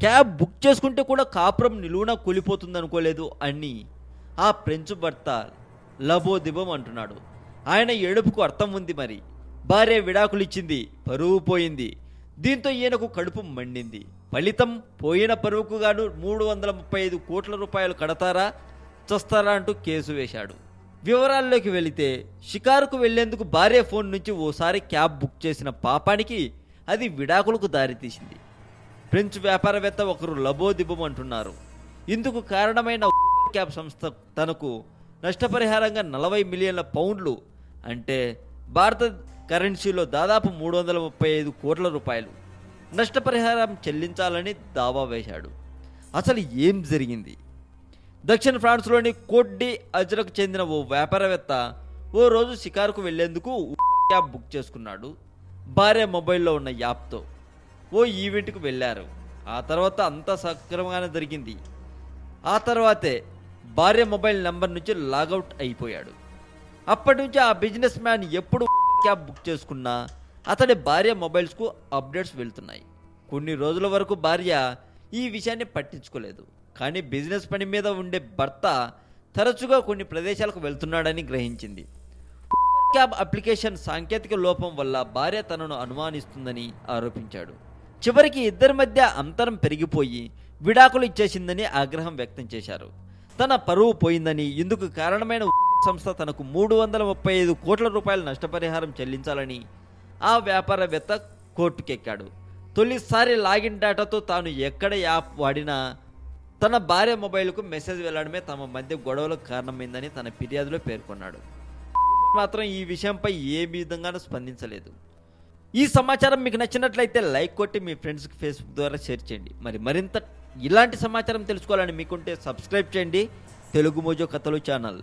Cab book చేసుకుంటే కూడా కాపురం నిలువున కూలిపోతుంది అనుకోలేదు అని ఆ ఫ్రెంచ్ భర్త లబోదిబం అంటున్నాడు. ఆయన ఏడుపుకు అర్థం ఉంది మరి. భార్య విడాకులిచ్చింది పరువు పోయింది. దీంతో ఈయనకు కడుపు మండింది. ఫలితం పోయిన పరువుకు గాను మూడు వందల ముప్పై ఐదు కోట్ల రూపాయలు కడతారా చస్తారా అంటూ కేసు వేశాడు. వివరాల్లోకి వెళితే షికారుకు వెళ్ళేందుకు భార్య ఫోన్ నుంచి ఓసారి క్యాబ్ బుక్ చేసిన పాపానికి అది విడాకులకు దారితీసింది. ఫ్రెంచ్ వ్యాపారవేత్త ఒకరు లబోదిబం అంటున్నారు. ఇందుకు కారణమైన ఊబర్ క్యాబ్ సంస్థ తనకు నష్టపరిహారంగా నలభై మిలియన్ల పౌండ్లు అంటే భారత కరెన్సీలో దాదాపు మూడు వందల ముప్పై ఐదు కోట్ల రూపాయలు. నష్టపరిహారం చెల్లించాలని దావా వేశాడు. అసలు ఏం జరిగింది? దక్షిణ ఫ్రాన్స్లోని కోట్ డి అజ్రకు చెందిన ఓ వ్యాపారవేత్త ఓ రోజు షికారుకు వెళ్ళేందుకు క్యాబ్ బుక్ చేసుకున్నాడు. భార్య మొబైల్లో ఉన్న యాప్తో. ఓ ఈవెంట్కు వెళ్ళారు. ఆ తర్వాత అంతా సక్రమంగానే జరిగింది. ఆ తర్వాతే భార్య మొబైల్ నెంబర్ నుంచి లాగౌట్ అయిపోయాడు. అప్పటి నుంచి ఆ బిజినెస్ మ్యాన్ ఎప్పుడు క్యాబ్ బుక్ చేసుకున్నా అతడి భార్య మొబైల్స్కు అప్డేట్స్ వెళ్తున్నాయి. కొన్ని రోజుల వరకు భార్య ఈ విషయాన్ని పట్టించుకోలేదు. కానీ బిజినెస్ పని మీద ఉండే భర్త తరచుగా కొన్ని ప్రదేశాలకు వెళ్తున్నాడని గ్రహించింది. క్యాబ్ అప్లికేషన్ సాంకేతిక లోపం వల్ల భార్య తనను అనుమానిస్తుందని ఆరోపించాడు. చివరికి ఇద్దరి మధ్య అంతరం పెరిగిపోయి విడాకులు ఇచ్చేసిందని ఆగ్రహం వ్యక్తం చేశారు. తన పరువు పోయిందని ఇందుకు కారణమైన సంస్థ తనకు మూడు వందల ముప్పై ఐదు కోట్ల రూపాయల నష్టపరిహారం చెల్లించాలని ఆ వ్యాపారవేత్త కోర్టుకెక్కాడు. తొలిసారి లాగిన్ డేటాతో తాను ఎక్కడ యాప్ వాడినా తన భార్య మొబైల్కు మెసేజ్ వెళ్ళడమే తమ మధ్య గొడవలకు కారణమైందని తన ఫిర్యాదులో పేర్కొన్నాడు. మాత్రం ఈ విషయంపై ఏ విధంగానూ స్పందించలేదు. ఈ సమాచారం మీకు నచ్చినట్లయితే లైక్ కొట్టి మీ ఫ్రెండ్స్కి ఫేస్బుక్ ద్వారా షేర్ చేయండి. మరి మరింత ఇలాంటి సమాచారం తెలుసుకోవాలని మీకుంటే సబ్స్క్రైబ్ చేయండి. తెలుగు మోజో కథలు ఛానల్.